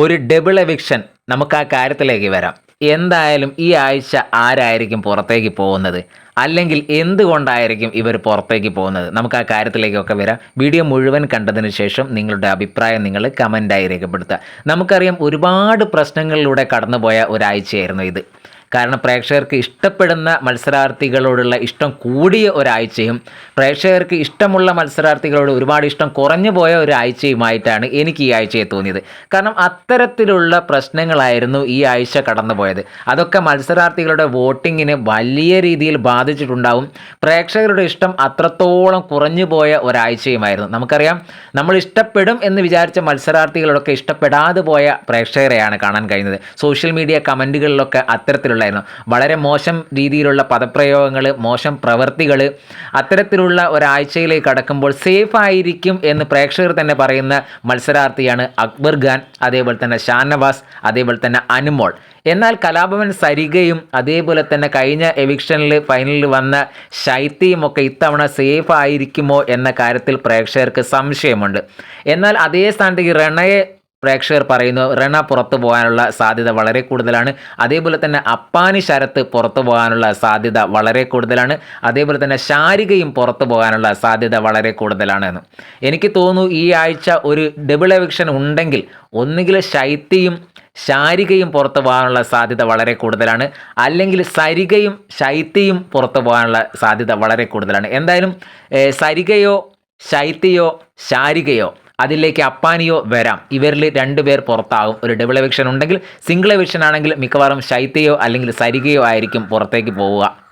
ഒരു double eviction നമുക്ക് ആ കാര്യത്തിലേക്ക് വരാം. എന്തായാലും ഈ ആഴ്ച ആരായിരിക്കും പുറത്തേക്ക് പോകുന്നത്? അല്ലെങ്കിൽ എന്തുകൊണ്ടായിരിക്കും ഇവർ പുറത്തേക്ക് പോകുന്നത്? നമുക്ക് ആ കാര്യത്തിലേക്കൊക്കെ വരാം. വീഡിയോ മുഴുവൻ കണ്ടതിന് ശേഷം നിങ്ങളുടെ അഭിപ്രായം നിങ്ങൾ കമന്റായി രേഖപ്പെടുത്തുക. നമുക്കറിയാം ഒരുപാട് പ്രശ്നങ്ങളിലൂടെ കടന്നുപോയ ഒരാഴ്ചയായിരുന്നു ഇത്. കാരണം പ്രേക്ഷകർക്ക് ഇഷ്ടപ്പെടുന്ന മത്സരാർത്ഥികളോടുള്ള ഇഷ്ടം കൂടിയ ഒരാഴ്ചയും പ്രേക്ഷകർക്ക് ഇഷ്ടമുള്ള മത്സരാർത്ഥികളോട് ഒരുപാട് ഇഷ്ടം കുറഞ്ഞു പോയ ഒരാഴ്ചയുമായിട്ടാണ് എനിക്ക് ഈ ആഴ്ചയെ തോന്നിയത്. കാരണം അത്തരത്തിലുള്ള പ്രശ്നങ്ങളായിരുന്നു ഈ ആഴ്ച കടന്നുപോയത്. അതൊക്കെ മത്സരാർത്ഥികളുടെ വോട്ടിങ്ങിനെ വലിയ രീതിയിൽ ബാധിച്ചിട്ടുണ്ടാവും. പ്രേക്ഷകരുടെ ഇഷ്ടം അത്രത്തോളം കുറഞ്ഞു പോയ ഒരാഴ്ചയുമായിരുന്നു. നമുക്കറിയാം നമ്മൾ ഇഷ്ടപ്പെടും എന്ന് വിചാരിച്ച മത്സരാർത്ഥികളൊക്കെ ഇഷ്ടപ്പെടാതെ പോയ പ്രേക്ഷകരെയാണ് കാണാൻ കഴിഞ്ഞത്. സോഷ്യൽ മീഡിയ കമന്റുകളിലൊക്കെ അത്തരത്തിലുള്ളായിരുന്നു വളരെ മോശം രീതിയിലുള്ള പദപ്രയോഗങ്ങൾ മോശം പ്രവൃത്തികൾ അത്തരത്തിലുള്ള ഒരാഴ്ചയിലേക്ക് കടക്കുമ്പോൾ സേഫ് ആയിരിക്കും എന്ന് പ്രേക്ഷകർ തന്നെ പറയുന്ന മത്സരാർത്ഥിയാണ് അക്ബർ ഖാൻ അതേപോലെ തന്നെ ഷാനവാസ് അതേപോലെ തന്നെ അനുമോൾ. എന്നാൽ കലാഭവൻ സരികയും അതേപോലെ തന്നെ കഴിഞ്ഞ എവിക്ഷനിൽ ഫൈനലിൽ വന്ന ശൈത്യയും ഒക്കെ ഇത്തവണ സേഫ് ആയിരിക്കുമോ എന്ന കാര്യത്തിൽ പ്രേക്ഷകർക്ക് സംശയമുണ്ട്. എന്നാൽ അതേ സ്ഥാനത്തേക്ക് റണയെ പ്രേക്ഷകർ പറയുന്നു റണ പുറത്തു പോകാനുള്ള സാധ്യത വളരെ കൂടുതലാണ്. അതേപോലെ തന്നെ അപ്പാനി ശരത്ത് പുറത്തു പോകാനുള്ള സാധ്യത വളരെ കൂടുതലാണ്. അതേപോലെ തന്നെ ശാരികയും പുറത്തു പോകാനുള്ള സാധ്യത വളരെ കൂടുതലാണ്. എന്ന് എനിക്ക് തോന്നുന്നു ഈ ആഴ്ച ഒരു ഡബിൾ എവിക്ഷൻ ഉണ്ടെങ്കിൽ ഒന്നുകിൽ ശൈത്യയും ശാരികയും പുറത്തു പോകാനുള്ള സാധ്യത വളരെ കൂടുതലാണ്. അല്ലെങ്കിൽ സരികയും ശൈത്യയും പുറത്തു പോകാനുള്ള സാധ്യത വളരെ കൂടുതലാണ്. എന്തായാലും സരികയോ ശൈത്യയോ ശാരികയോ അതിലേക്ക് അപ്പാനിയോ വരാം. ഇവരിൽ രണ്ടുപേർ പുറത്താകും. ഒരു ഡബിൾ എവിക്ഷൻ ഉണ്ടെങ്കിൽ സിംഗിൾ എവിക്ഷൻ ആണെങ്കിൽ മിക്കവാറും ശൈത്യയോ അല്ലെങ്കിൽ സരികയോ ആയിരിക്കും പുറത്തേക്ക് പോവുക.